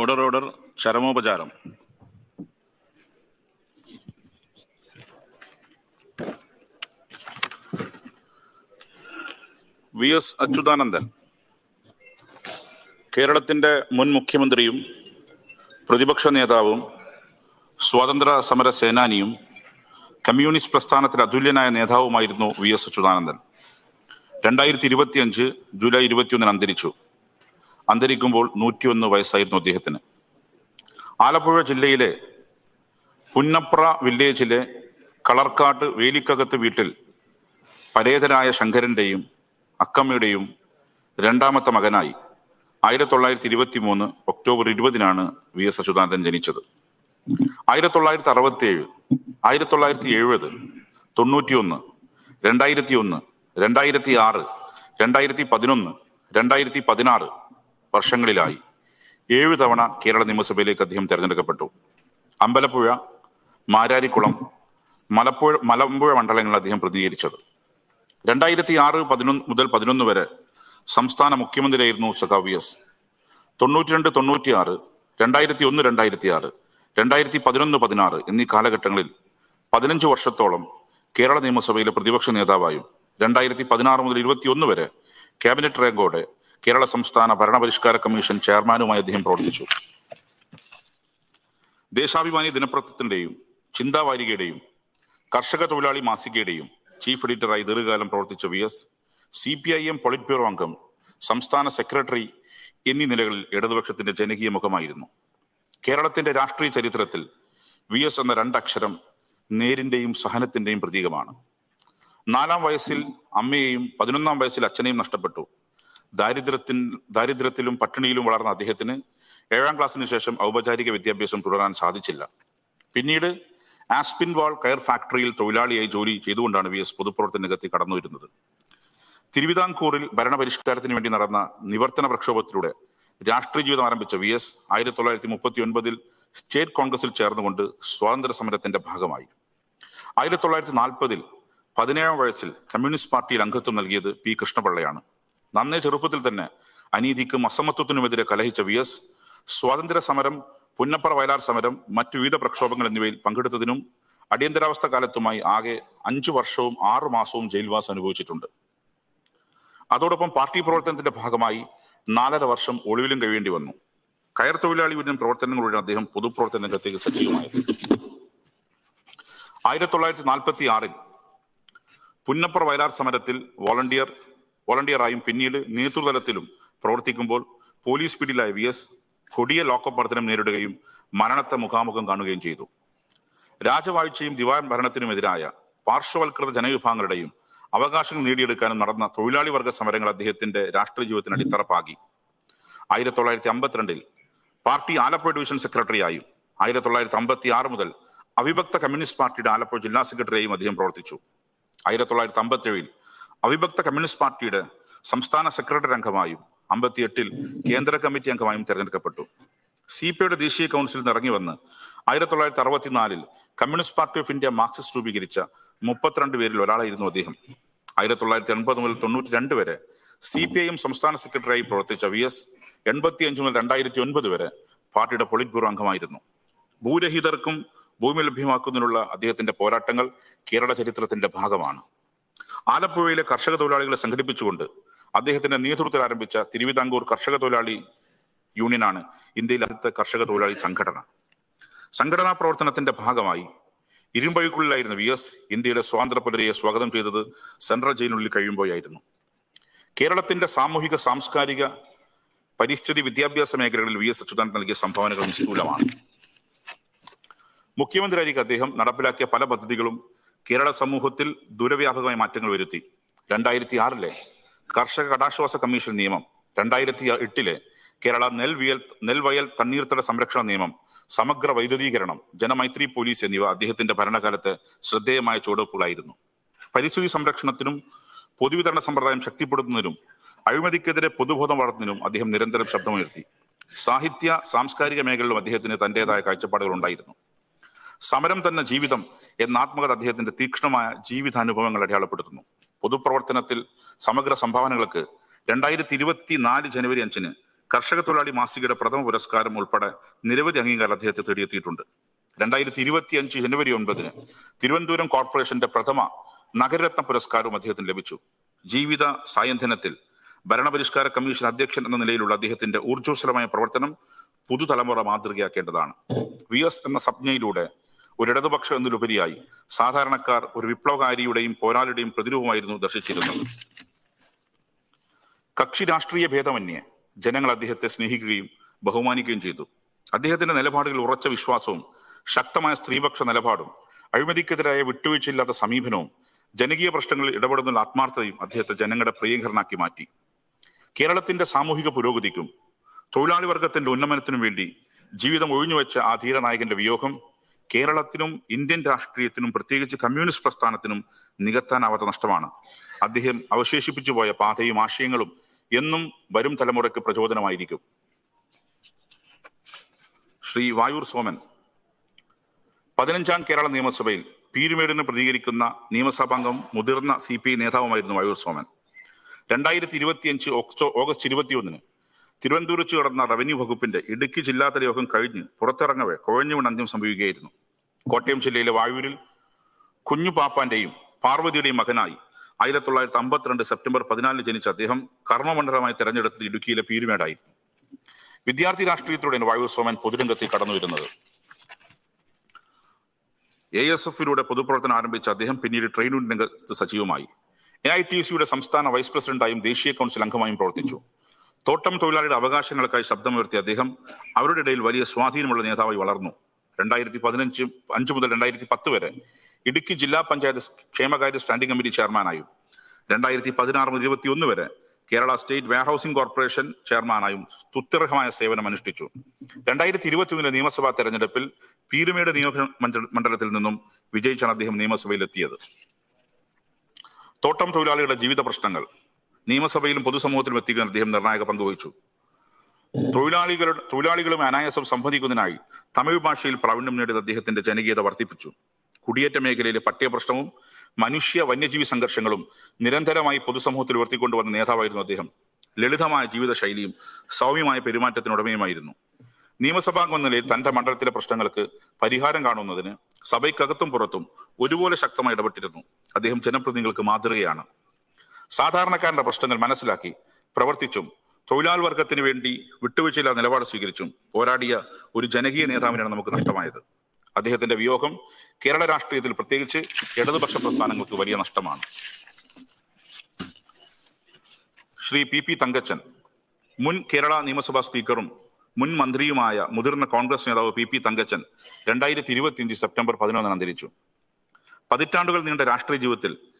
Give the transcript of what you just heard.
Order order ചരമോപചാരം. V S Achuthanandan കേരളത്തിന്റെ മുൻ മുഖ്യമന്ത്രിയും പ്രതിപക്ഷ നേതാവും സ്വാതന്ത്ര്യ സമര സേനാനിയും കമ്മ്യൂണിസ്റ്റ് പ്രസ്ഥാനത്തിലെ അതുല്യനായ നേതാവുമായിരുന്നു വി എസ് അച്യുതാനന്ദൻ. രണ്ടായിരത്തി ഇരുപത്തിയഞ്ച് ജൂലൈ ഇരുപത്തിയൊന്നിന് അന്തരിച്ചു. അന്തരിക്കുമ്പോൾ നൂറ്റിയൊന്ന് വയസ്സായിരുന്നു അദ്ദേഹത്തിന്. ആലപ്പുഴ ജില്ലയിലെ പുന്നപ്ര വില്ലേജിലെ കളർക്കാട്ട് വേലിക്കകത്ത് വീട്ടിൽ പരേതരായ ശങ്കരന്റെയും അക്കമ്മയുടെയും രണ്ടാമത്തെ മകനായി ആയിരത്തി തൊള്ളായിരത്തി ഇരുപത്തി മൂന്ന് ഒക്ടോബർ ഇരുപതിനാണ് വി എസ് അച്യുതാനന്ദൻ ജനിച്ചത്. ആയിരത്തി തൊള്ളായിരത്തി അറുപത്തി ഏഴ് ആയിരത്തി തൊള്ളായിരത്തി എഴുപത് തൊണ്ണൂറ്റിയൊന്ന് രണ്ടായിരത്തി ഒന്ന് രണ്ടായിരത്തി ആറ് രണ്ടായിരത്തി പതിനൊന്ന് രണ്ടായിരത്തി പതിനാറ് വർഷങ്ങളിലായി. ഏഴു തവണ കേരള നിയമസഭയിലേക്ക് അദ്ദേഹം തെരഞ്ഞെടുക്കപ്പെട്ടു. അമ്പലപ്പുഴ മാരാരിക്കുളം മലപ്പുഴ മലമ്പുഴ മണ്ഡലങ്ങളിൽ അദ്ദേഹം പ്രതിനിധീകരിച്ചത്. രണ്ടായിരത്തി ആറ് പതിനൊന്ന് മുതൽ പതിനൊന്ന് വരെ സംസ്ഥാന മുഖ്യമന്ത്രിയായിരുന്നു സഖാവ് എസ്. തൊണ്ണൂറ്റി രണ്ട് തൊണ്ണൂറ്റി ആറ് രണ്ടായിരത്തി ഒന്ന് രണ്ടായിരത്തി ആറ് രണ്ടായിരത്തി പതിനൊന്ന് പതിനാറ് എന്നീ കാലഘട്ടങ്ങളിൽ പതിനഞ്ച് വർഷത്തോളം കേരള നിയമസഭയിലെ പ്രതിപക്ഷ നേതാവായും രണ്ടായിരത്തി പതിനാറ് മുതൽ ഇരുപത്തിയൊന്ന് വരെ ക്യാബിനറ്റ് റാങ്കോടെ കേരള സംസ്ഥാന ഭരണപരിഷ്കാര കമ്മീഷൻ ചെയർമാനുമായി അദ്ദേഹം പ്രവർത്തിച്ചു. ദേശാഭിമാനി ദിനപത്രത്തിന്റെയും ചിന്താവാരികയുടെയും കർഷക തൊഴിലാളി മാസികയുടെയും ചീഫ് എഡിറ്ററായി ദീർഘകാലം പ്രവർത്തിച്ച V S C P I M polit bureau അംഗം സംസ്ഥാന സെക്രട്ടറി എന്നീ നിലകളിൽ ഇടതുപക്ഷത്തിന്റെ ജനകീയ മുഖമായിരുന്നു. കേരളത്തിന്റെ രാഷ്ട്രീയ ചരിത്രത്തിൽ വി എസ് എന്ന രണ്ടക്ഷരം നേരിന്റെയും സഹനത്തിന്റെയും പ്രതീകമാണ്. നാലാം വയസ്സിൽ അമ്മയെയും പതിനൊന്നാം വയസ്സിൽ അച്ഛനെയും നഷ്ടപ്പെട്ടു. ദാരിദ്ര്യത്തിൻ ദാരിദ്ര്യത്തിലും പട്ടിണിയിലും വളർന്ന അദ്ദേഹത്തിന് ഏഴാം ക്ലാസ്സിന് ശേഷം ഔപചാരിക വിദ്യാഭ്യാസം തുടരാൻ സാധിച്ചില്ല. പിന്നീട് ആസ്പിൻ വാൾ കയർ ഫാക്ടറിയിൽ തൊഴിലാളിയായി ജോലി ചെയ്തുകൊണ്ടാണ് വി എസ് പൊതുപ്രവർത്തന കടന്നു വരുന്നത് തിരുവിതാംകൂറിൽ ഭരണപരിഷ്കാരത്തിന് വേണ്ടി നടന്ന നിവർത്തന പ്രക്ഷോഭത്തിലൂടെ രാഷ്ട്രീയ ജീവിതം ആരംഭിച്ച വി എസ് ആയിരത്തി തൊള്ളായിരത്തി മുപ്പത്തി ഒൻപതിൽ സ്റ്റേറ്റ് കോൺഗ്രസിൽ ചേർന്നുകൊണ്ട് സ്വാതന്ത്ര്യ സമരത്തിന്റെ ഭാഗമായി. ആയിരത്തി തൊള്ളായിരത്തി നാൽപ്പതിൽ പതിനേഴാം വയസ്സിൽ കമ്മ്യൂണിസ്റ്റ് പാർട്ടിയിൽ അംഗത്വം നൽകിയത് പി കൃഷ്ണപിള്ളയാണ്. നന്നേ ചെറുപ്പത്തിൽ തന്നെ അനീതിക്കും അസമത്വത്തിനുമെതിരെ കലഹിച്ച വി എസ് സ്വാതന്ത്ര്യ സമരം പുന്നപ്പറ വയലാർ സമരം മറ്റു വിവിധ പ്രക്ഷോഭങ്ങൾ എന്നിവയിൽ പങ്കെടുത്തതിനും അടിയന്തരാവസ്ഥ കാലത്തുമായി ആകെ അഞ്ചു വർഷവും ആറു മാസവും ജയിൽവാസം അനുഭവിച്ചിട്ടുണ്ട്. അതോടൊപ്പം പാർട്ടി പ്രവർത്തനത്തിന്റെ ഭാഗമായി നാലര വർഷം ഒളിവിലും കഴിയേണ്ടി വന്നു. കയർ തൊഴിലാളി യൂണിയൻ പ്രവർത്തനങ്ങളുടെ അദ്ദേഹം പൊതുപ്രവർത്തന രംഗത്തേക്ക് സജീവമായത് ആയിരത്തി തൊള്ളായിരത്തി നാൽപ്പത്തി ആറിൽ പുന്നപ്പുറ വയലാർ സമരത്തിൽ വോളണ്ടിയർ വോളണ്ടിയറായും പിന്നീട് നേതൃതലത്തിലും പ്രവർത്തിക്കുമ്പോൾ പോലീസ് പിടിയിലായ വി എസ് കൊടിയ ലോക്കപ്പ് മർദ്ദനം നേരിടുകയും മരണത്തെ മുഖാമുഖം കാണുകയും ചെയ്തു. രാജവാഴ്ചയും ദിവാൻ ഭരണത്തിനുമെതിരായ പാർശ്വവൽകൃത ജനവിഭാഗങ്ങളുടെയും അവകാശങ്ങൾ നേടിയെടുക്കാനും നടന്ന തൊഴിലാളി വർഗ സമരങ്ങൾ അദ്ദേഹത്തിന്റെ രാഷ്ട്രീയ ജീവിതത്തിന് അടിത്തറപ്പാക്കി. ആയിരത്തി തൊള്ളായിരത്തി അമ്പത്തിരണ്ടിൽ പാർട്ടി ആലപ്പുഴ ഡിവിഷൻ സെക്രട്ടറിയായും ആയിരത്തി തൊള്ളായിരത്തി അമ്പത്തി ആറ് മുതൽ അവിഭക്ത കമ്മ്യൂണിസ്റ്റ് പാർട്ടിയുടെ ആലപ്പുഴ ജില്ലാ സെക്രട്ടറിയായും അദ്ദേഹം പ്രവർത്തിച്ചു. ആയിരത്തി തൊള്ളായിരത്തി അമ്പത്തി ഏഴിൽ അവിഭക്ത കമ്മ്യൂണിസ്റ്റ് പാർട്ടിയുടെ സംസ്ഥാന സെക്രട്ടറി അംഗമായും അമ്പത്തിയെട്ടിൽ കേന്ദ്ര കമ്മിറ്റി അംഗമായും തിരഞ്ഞെടുക്കപ്പെട്ടു. സി പി ഐയുടെ ദേശീയ കൗൺസിലിൽ നിന്ന് ഇറങ്ങി വന്ന് ആയിരത്തി തൊള്ളായിരത്തി അറുപത്തിനാലിൽ communist party of India Marxist രൂപീകരിച്ച മുപ്പത്തിരണ്ട് പേരിൽ ഒരാളായിരുന്നു അദ്ദേഹം. ആയിരത്തി തൊള്ളായിരത്തി എൺപത് മുതൽ തൊണ്ണൂറ്റി രണ്ട് വരെ സി പി ഐ എം സംസ്ഥാന സെക്രട്ടറിയായി പ്രവർത്തിച്ച വി എസ് എൺപത്തി അഞ്ച് മുതൽ രണ്ടായിരത്തി ഒൻപത് വരെ പാർട്ടിയുടെ പൊളിറ്റ് ബ്യൂറോ അംഗമായിരുന്നു. ഭൂരഹിതർക്കും ഭൂമി ലഭ്യമാക്കുന്നതിനുള്ള അദ്ദേഹത്തിന്റെ പോരാട്ടങ്ങൾ കേരള ചരിത്രത്തിന്റെ ഭാഗമാണ്. ആലപ്പുഴയിലെ കർഷക തൊഴിലാളികളെ സംഘടിപ്പിച്ചുകൊണ്ട് അദ്ദേഹത്തിന്റെ നേതൃത്വത്തിൽ ആരംഭിച്ച തിരുവിതാംകൂർ കർഷക തൊഴിലാളി യൂണിയനാണ് ഇന്ത്യയിലെ ആദ്യത്തെ കർഷക തൊഴിലാളി സംഘടന. സംഘടനാ പ്രവർത്തനത്തിന്റെ ഭാഗമായി ഇരുമ്പഴിക്കുള്ളിലായിരുന്നു വി എസ് ഇന്ത്യയുടെ സ്വാതന്ത്ര്യ പുലരിയെ സ്വാഗതം ചെയ്തത് സെൻട്രൽ ജയിലിനുള്ളിൽ കഴിയുമ്പോഴായിരുന്നു. കേരളത്തിന്റെ സാമൂഹിക സാംസ്കാരിക പരിസ്ഥിതി വിദ്യാഭ്യാസ മേഖലകളിൽ വി എസ് അച്യുതാനന്ദൻ നൽകിയ സംഭാവനകൾ നിസ്തൂലമാണ്. മുഖ്യമന്ത്രിയായിരിക്കും അദ്ദേഹം നടപ്പിലാക്കിയ പല പദ്ധതികളും കേരള സമൂഹത്തിൽ ദുരവ്യാപകമായ മാറ്റങ്ങൾ വരുത്തി. രണ്ടായിരത്തി ആറിലെ കർഷക കടാശ്വാസ കമ്മീഷൻ നിയമം രണ്ടായിരത്തി എട്ടിലെ കേരള നെൽവിയൽ നെൽവയൽ തണ്ണീർത്തട സംരക്ഷണ നിയമം സമഗ്ര വൈദ്യുതീകരണം ജനമൈത്രി പോലീസ് എന്നിവ അദ്ദേഹത്തിന്റെ ഭരണകാലത്ത് ശ്രദ്ധേയമായ ചുവടുവെപ്പുകളായിരുന്നു പരിസ്ഥിതി സംരക്ഷണത്തിനും പൊതുവിതരണ സമ്പ്രദായം ശക്തിപ്പെടുത്തുന്നതിനും അഴിമതിക്കെതിരെ പൊതുബോധം വളർത്തുന്നതിനും അദ്ദേഹം നിരന്തരം ശബ്ദമുയർത്തി. സാഹിത്യ സാംസ്കാരിക മേഖലയിലും അദ്ദേഹത്തിന് തന്റേതായ കാഴ്ചപ്പാടുകൾ ഉണ്ടായിരുന്നു. സമരം തന്നെ ജീവിതം എന്ന ആത്മകഥ അദ്ദേഹത്തിന്റെ തീക്ഷ്ണമായ ജീവിതാനുഭവങ്ങൾ അടയാളപ്പെടുത്തുന്നു. പൊതുപ്രവർത്തനത്തിൽ സമഗ്ര സംഭാവനകൾക്ക് രണ്ടായിരത്തി ഇരുപത്തി നാല് ജനുവരി അഞ്ചിന് കർഷക തൊഴിലാളി മാസികയുടെ പ്രഥമ പുരസ്കാരം ഉൾപ്പെടെ നിരവധി അംഗീകാരം അദ്ദേഹത്തെ തേടിയെത്തിയിട്ടുണ്ട്. രണ്ടായിരത്തി ഇരുപത്തി അഞ്ച് ജനുവരി ഒൻപതിന് തിരുവനന്തപുരം കോർപ്പറേഷന്റെ പ്രഥമ നഗരരത്ന പുരസ്കാരവും അദ്ദേഹത്തിന് ലഭിച്ചു. ജീവിത സായന്ധനത്തിൽ ഭരണപരിഷ്കാര കമ്മീഷൻ അധ്യക്ഷൻ എന്ന നിലയിലുള്ള അദ്ദേഹത്തിന്റെ ഊർജസ്വലമായ പ്രവർത്തനം പുതുതലമുറ മാതൃകയാക്കേണ്ടതാണ്. വി എസ് എന്ന സംജ്ഞയിലൂടെ ഒരു ഇടതുപക്ഷം എന്നതിലുപരിയായി സാധാരണക്കാർ ഒരു വിപ്ലവകാരിയുടെയും പോരാളിയുടെയും പ്രതിരൂപമായിരുന്നു ദർശിച്ചിരുന്നത്. കക്ഷി രാഷ്ട്രീയ ഭേദമന്യേ ജനങ്ങൾ അദ്ദേഹത്തെ സ്നേഹിക്കുകയും ബഹുമാനിക്കുകയും ചെയ്തു. അദ്ദേഹത്തിന്റെ നിലപാടുകൾ ഉറച്ച വിശ്വാസവും ശക്തമായ സ്ത്രീപക്ഷ നിലപാടും അഴിമതിക്കെതിരായ വിട്ടുവീഴ്ചയില്ലാത്ത സമീപനവും ജനകീയ പ്രശ്നങ്ങളിൽ ഇടപെടുന്ന ആത്മാർത്ഥതയും അദ്ദേഹത്തെ ജനങ്ങളുടെ പ്രിയങ്കരനാക്കി മാറ്റി. കേരളത്തിന്റെ സാമൂഹിക പുരോഗതിക്കും തൊഴിലാളി വർഗത്തിന്റെ ഉന്നമനത്തിനും വേണ്ടി ജീവിതം ഒഴിഞ്ഞുവെച്ച ആ ധീരനായകന്റെ വിയോഗം കേരളത്തിനും ഇന്ത്യൻ രാഷ്ട്രീയത്തിനും പ്രത്യേകിച്ച് കമ്മ്യൂണിസ്റ്റ് പ്രസ്ഥാനത്തിനും നികത്താനാവാത്ത നഷ്ടമാണ്. അദ്ദേഹം അവശേഷിപ്പിച്ചു പോയ പാതയും ആശയങ്ങളും എന്നും വരും തലമുറയ്ക്ക് പ്രചോദനമായിരിക്കും. ശ്രീ വായൂർ സോമൻ പതിനഞ്ചാം കേരള നിയമസഭയിൽ പീരുമേടിന് പ്രതികരിക്കുന്ന നിയമസഭാംഗം മുതിർന്ന സി പി ഐ നേതാവുമായിരുന്നു വായൂർ സോമൻ. രണ്ടായിരത്തി ഇരുപത്തിയഞ്ച് ഓഗസ്റ്റ് ഇരുപത്തിയൊന്നിന് തിരുവനന്തപുരത്ത് നടന്ന റവന്യൂ വകുപ്പിന്റെ ഇടുക്കി ജില്ലാതല യോഗം കഴിഞ്ഞ് പുറത്തിറങ്ങവേ. കുഴഞ്ഞുവീണ് അന്ത്യം സംഭവിക്കുകയായിരുന്നു. കോട്ടയം ജില്ലയിലെ വായൂരിൽ കുഞ്ഞു പാപ്പാന്റെയും പാർവതിയുടെയും മകനായി ആയിരത്തി തൊള്ളായിരത്തി അമ്പത്തിരണ്ട് സെപ്റ്റംബർ പതിനാലിന് ജനിച്ച അദ്ദേഹം കർമ്മമണ്ഡലമായി തെരഞ്ഞെടുത്തത് ഇടുക്കിയിലെ പീരുമേടായിരുന്നു. വിദ്യാർത്ഥി രാഷ്ട്രീയത്തിലൂടെയാണ് വായു സോമൻ പൊതുരംഗത്തിൽ കടന്നു വരുന്നത്. എ എസ് എഫിലൂടെ പൊതുപ്രവർത്തനം ആരംഭിച്ച അദ്ദേഹം പിന്നീട് ട്രെയിൻ രംഗത്ത് സജീവമായി. എ ഐ ടി സിയുടെ സംസ്ഥാന വൈസ് പ്രസിഡന്റായും ദേശീയ കൗൺസിൽ അംഗമായും പ്രവർത്തിച്ചു. തോട്ടം തൊഴിലാളിയുടെ അവകാശങ്ങൾക്കായി ശബ്ദമുയർത്തിയ അദ്ദേഹം അവരുടെ ഇടയിൽ വലിയ സ്വാധീനമുള്ള നേതാവായി വളർന്നു. രണ്ടായിരത്തി പതിനഞ്ച് അഞ്ച് മുതൽ രണ്ടായിരത്തി പത്ത് വരെ ഇടുക്കി ജില്ലാ പഞ്ചായത്ത് ക്ഷേമകാര്യ സ്റ്റാൻഡിംഗ് കമ്മിറ്റി ചെയർമാനായും രണ്ടായിരത്തി പതിനാറ് മുതൽ ഇരുപത്തി ഒന്ന് വരെ കേരള സ്റ്റേറ്റ് വെയർഹൌസിംഗ് കോർപ്പറേഷൻ ചെയർമാനായും സ്തുത്യർഹമായ സേവനം അനുഷ്ഠിച്ചു. രണ്ടായിരത്തി ഇരുപത്തിയൊന്നിലെ നിയമസഭാ തെരഞ്ഞെടുപ്പിൽ പീരുമേട് നിയോജക മണ്ഡലത്തിൽ നിന്നും വിജയിച്ചാണ് അദ്ദേഹം നിയമസഭയിലെത്തിയത്. തോട്ടം തൊഴിലാളികളുടെ ജീവിത പ്രശ്നങ്ങൾ. നിയമസഭയിലും പൊതുസമൂഹത്തിലും എത്തിക്കാൻ അദ്ദേഹം നിർണായക പങ്കുവഹിച്ചു തൊഴിലാളികളുടെ തൊഴിലാളികളുമായി അനായാസം സംവദിക്കുന്നതിനായി തമിഴ് ഭാഷയിൽ പ്രാവീണ്യം നേടിയത് അദ്ദേഹത്തിന്റെ ജനകീയത വർദ്ധിപ്പിച്ചു. കുടിയേറ്റ മേഖലയിലെ പട്ടികപ്രശ്നവും മനുഷ്യ വന്യജീവി സംഘർഷങ്ങളും നിരന്തരമായി പൊതുസമൂഹത്തിൽ ഉയർത്തിക്കൊണ്ടുവന്ന നേതാവായിരുന്നു അദ്ദേഹം. ലളിതമായ ജീവിതശൈലിയും സൗമ്യമായ പെരുമാറ്റത്തിനുടമയുമായിരുന്നു. നിയമസഭാംഗം നിലയിൽ തന്റെ മണ്ഡലത്തിലെ പ്രശ്നങ്ങൾക്ക് പരിഹാരം കാണുന്നതിന് സഭയ്ക്കകത്തും പുറത്തും ഒരുപോലെ ശക്തമായി ഇടപെട്ടിരുന്നു. അദ്ദേഹം ജനപ്രതിനിധികൾക്ക് മാതൃകയാണ്. സാധാരണക്കാരന്റെ പ്രശ്നങ്ങൾ മനസ്സിലാക്കി പ്രവർത്തിച്ചും തൊഴിലാളി വർഗത്തിന് വേണ്ടി വിട്ടുവീഴ്ചയില്ലാത്ത നിലപാട് സ്വീകരിച്ചും പോരാടിയ ഒരു ജനകീയ നേതാവിനാണ് നമുക്ക് നഷ്ടമായത്. അദ്ദേഹത്തിന്റെ വിയോഗം കേരള രാഷ്ട്രീയത്തിൽ പ്രത്യേകിച്ച് ഇടതുപക്ഷ പ്രസ്ഥാനങ്ങൾക്ക് വലിയ നഷ്ടമാണ്. ശ്രീ പി പി തങ്കച്ചൻ മുൻ കേരള നിയമസഭാ സ്പീക്കറും മുൻ മന്ത്രിയുമായ മുതിർന്ന കോൺഗ്രസ് നേതാവ് പി പി തങ്കച്ചൻ രണ്ടായിരത്തി ഇരുപത്തിയഞ്ച് സെപ്റ്റംബർ പതിനൊന്നിന് അന്തരിച്ചു. പതിറ്റാണ്ടുകൾ നീണ്ട രാഷ്ട്രീയ ജീവിതത്തിൽ